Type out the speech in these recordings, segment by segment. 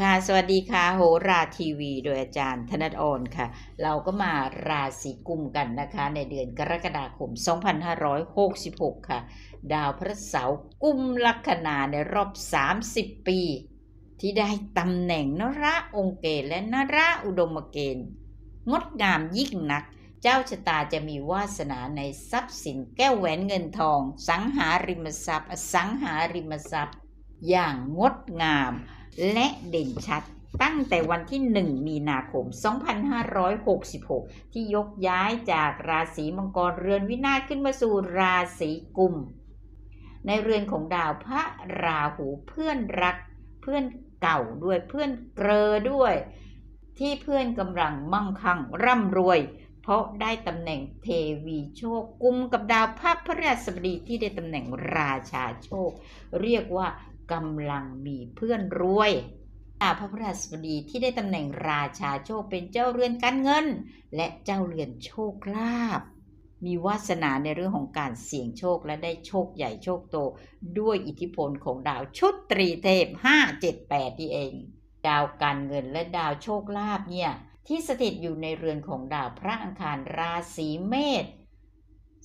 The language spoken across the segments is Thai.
ค่ะสวัสดีค่ะโหราทีวีโดยอาจารย์ธนดรค่ะ เราก็มาราศีกุมกันนะคะ ในเดือนกรกฎาคม 2566 ค่ะ ดาวพระเสาร์กุมลัคนาในรอบ 30 ปี ที่ได้ตำแหน่งนระองค์เกณฑ์และนระอุดมเกณฑ์ งดงามยิ่งนัก เจ้าชะตาจะมีวาสนาในทรัพย์สินแก้วแหวนเงินทอง สังหาริมทรัพย์ สังหาริมทรัพย์ อย่างงดงาม และเด่นชัดตั้งแต่วันที่ 1 มีนาคม 2566 ที่ยกย้ายจากราศีมังกรเรือนวินาศขึ้นมาสู่ราศีกุม ในเรือนของดาวพระราหูเพื่อนรัก เพื่อนเก่าด้วยเพื่อนเกรอด้วย ที่เพื่อนกำลังมั่งคั่งร่ำรวย เพราะได้ตำแหน่งเทวีโชคกุมกับดาวพระพฤหัสบดีที่ได้ตำแหน่งราชาโชค เรียกว่า กำลังมีเพื่อนรวยดาพระพฤหัสบดีที่ได้ตำแหน่งราชาโชคเป็นเจ้าเรือนการเงิน และเจ้าเรือนโชคลาภมีวาสนาในเรื่องของการเสี่ยงโชคและได้โชคใหญ่โชคโต ด้วยอิทธิพลของดาวชุดตรีเทพ 5 7 8นี่เอง ดาวการเงินและดาวโชคลาภเนี่ยที่สถิตอยู่ในเรือนของดาวพระอังคารราศีเมษ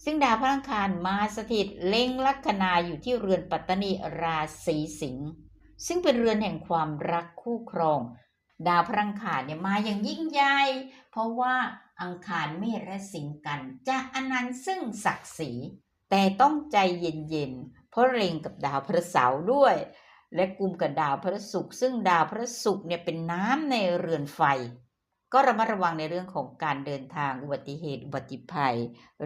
ซึ่งดาวพระอังคารมาสถิตเล็งลัคนาอยู่ที่เรือนปัตตนีราศีสิงห์ซึ่งเป็นเรือนแห่งความรักคู่ครอง ดาวพระอังคารเนี่ยมาอย่างยิ่งใหญ่เพราะว่าอังคารเมษและสิงห์กันจะอนันต์ซึ่งศักดิ์ศรีแต่ต้องใจเย็นๆเพราะเล็งกับดาวพระเสาร์ด้วย และกลุ่มกับดาวพระศุกร์ซึ่งดาวพระศุกร์เนี่ยเป็นน้ำในเรือนไฟ ก็ระมัดระวังในเรื่องของการเดินทางอุบัติเหตุ อุบัติภัย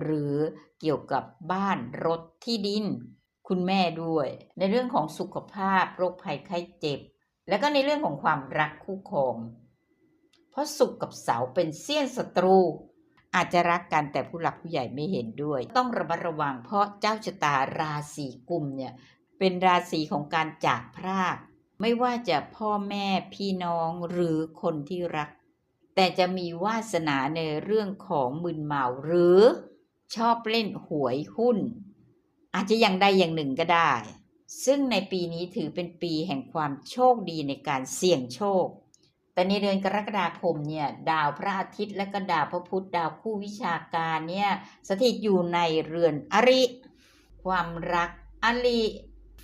หรือเกี่ยวกับบ้านรถที่ดิน คุณแม่ด้วย ในเรื่องของสุขภาพโรคภัยไข้เจ็บ และก็ในเรื่องของความรักคู่ครอง เพราะสุขกับเสาเป็นเสี้ยนศัตรู อาจจะรักกันแต่ผู้หลักผู้ใหญ่ไม่เห็นด้วย ต้องระมัดระวังเพราะเจ้าชะตาราศีกุมเนี่ยเป็นราศีของการจากพรากไม่ว่าจะพ่อแม่พี่น้องหรือคนที่รัก แต่จะมีวาสนาในเรื่องของมึนเมาหรือชอบเล่นหวยหุ้น อาจจะอย่างใดอย่างหนึ่งก็ได้ ซึ่งในปีนี้ถือเป็นปีแห่งความโชคดีในการเสี่ยงโชค แต่ในเดือนกรกฎาคมเนี่ยดาวพระอาทิตย์และก็ดาวพระพุธดาวคู่วิชาการเนี่ยสถิตอยู่ในเรือนอริ ความรักอริ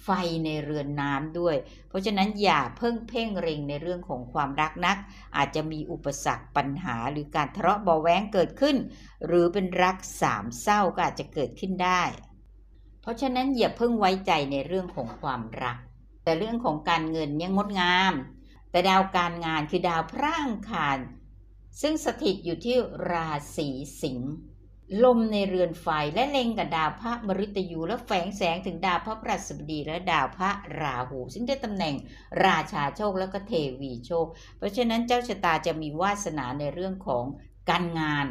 ไฟในเรือนน้ำด้วย เพราะฉะนั้นอย่าเพิ่งเพ่งเร็งในเรื่องของความรักนัก อาจจะมีอุปสรรคปัญหาหรือการทะเลาะเบาแว้งเกิดขึ้น หรือเป็นรักสามเศร้าก็อาจจะเกิดขึ้นได้ เพราะฉะนั้นอย่าเพิ่งไว้ใจในเรื่องของความรัก แต่เรื่องของการเงินยังงดงาม แต่ดาวการงานคือดาวพระอังคารซึ่งสถิตอยู่ที่ราศีสิงห์ ลมในเรือนไฟและเล็งกับดาวพระมฤตยูและแฝงแสงถึงดาวพระพฤหัสบดีและดาวพระราหู ซึ่งได้ตำแหน่งราชาโชคและก็เทวีโชค เพราะฉะนั้นเจ้าชะตาจะมีวาสนาในเรื่องของการงาน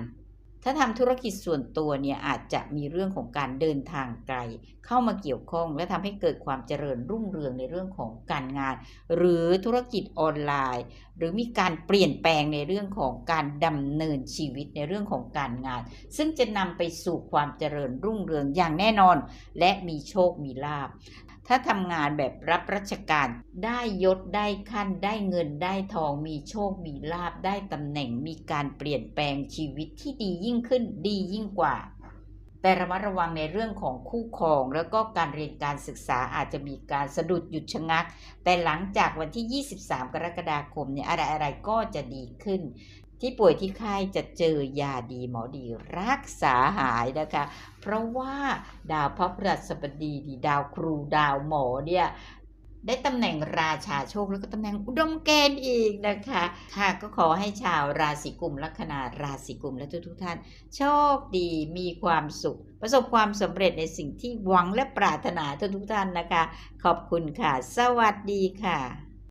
ถ้าทำธุรกิจส่วนตัวเนี่ยอาจจะมีเรื่องของการเดินทางไกล เข้ามาเกี่ยวข้อง และทำให้เกิดความเจริญรุ่งเรืองในเรื่องของการงาน หรือธุรกิจออนไลน์ หรือมีการเปลี่ยนแปลงในเรื่องของการดำเนินชีวิตในเรื่องของการงาน ซึ่งจะนำไปสู่ความเจริญรุ่งเรืองอย่างแน่นอน และมีโชคมีลาภ ถ้าทำงานแบบรับราชการได้ยศได้ขั้นได้เงินได้ทองมีโชคมีลาบได้ตำแหน่งมีการเปลี่ยนแปลงชีวิตที่ดียิ่งขึ้นดียิ่งกว่า แต่ระมัดระวังในเรื่องของคู่ครอง แล้วก็การเรียนการศึกษาอาจจะมีการสะดุดหยุดชะงัก แต่หลังจากวันที่ 23 กรกฎาคมเนี่ยอะไรอะไรๆก็จะดีขึ้น ที่ป่วยที่ไข้จะเจอยาดีหมอดีรักษาหายนะคะ เพราะว่าดาวพระพฤหัสบดีดีดาวครูดาวหมอเนี่ยได้ตำแหน่งราชาโชคแล้วก็ตำแหน่งอุดมเกณฑ์อีกนะคะ ค่ะก็ขอให้ชาวราศีกุมลัคนาราศีกุมและทุกทุกท่าน โชคดีมีความสุข ประสบความสำเร็จในสิ่งที่หวังและปรารถนาทุกทุกท่านนะคะ ขอบคุณค่ะ สวัสดีค่ะ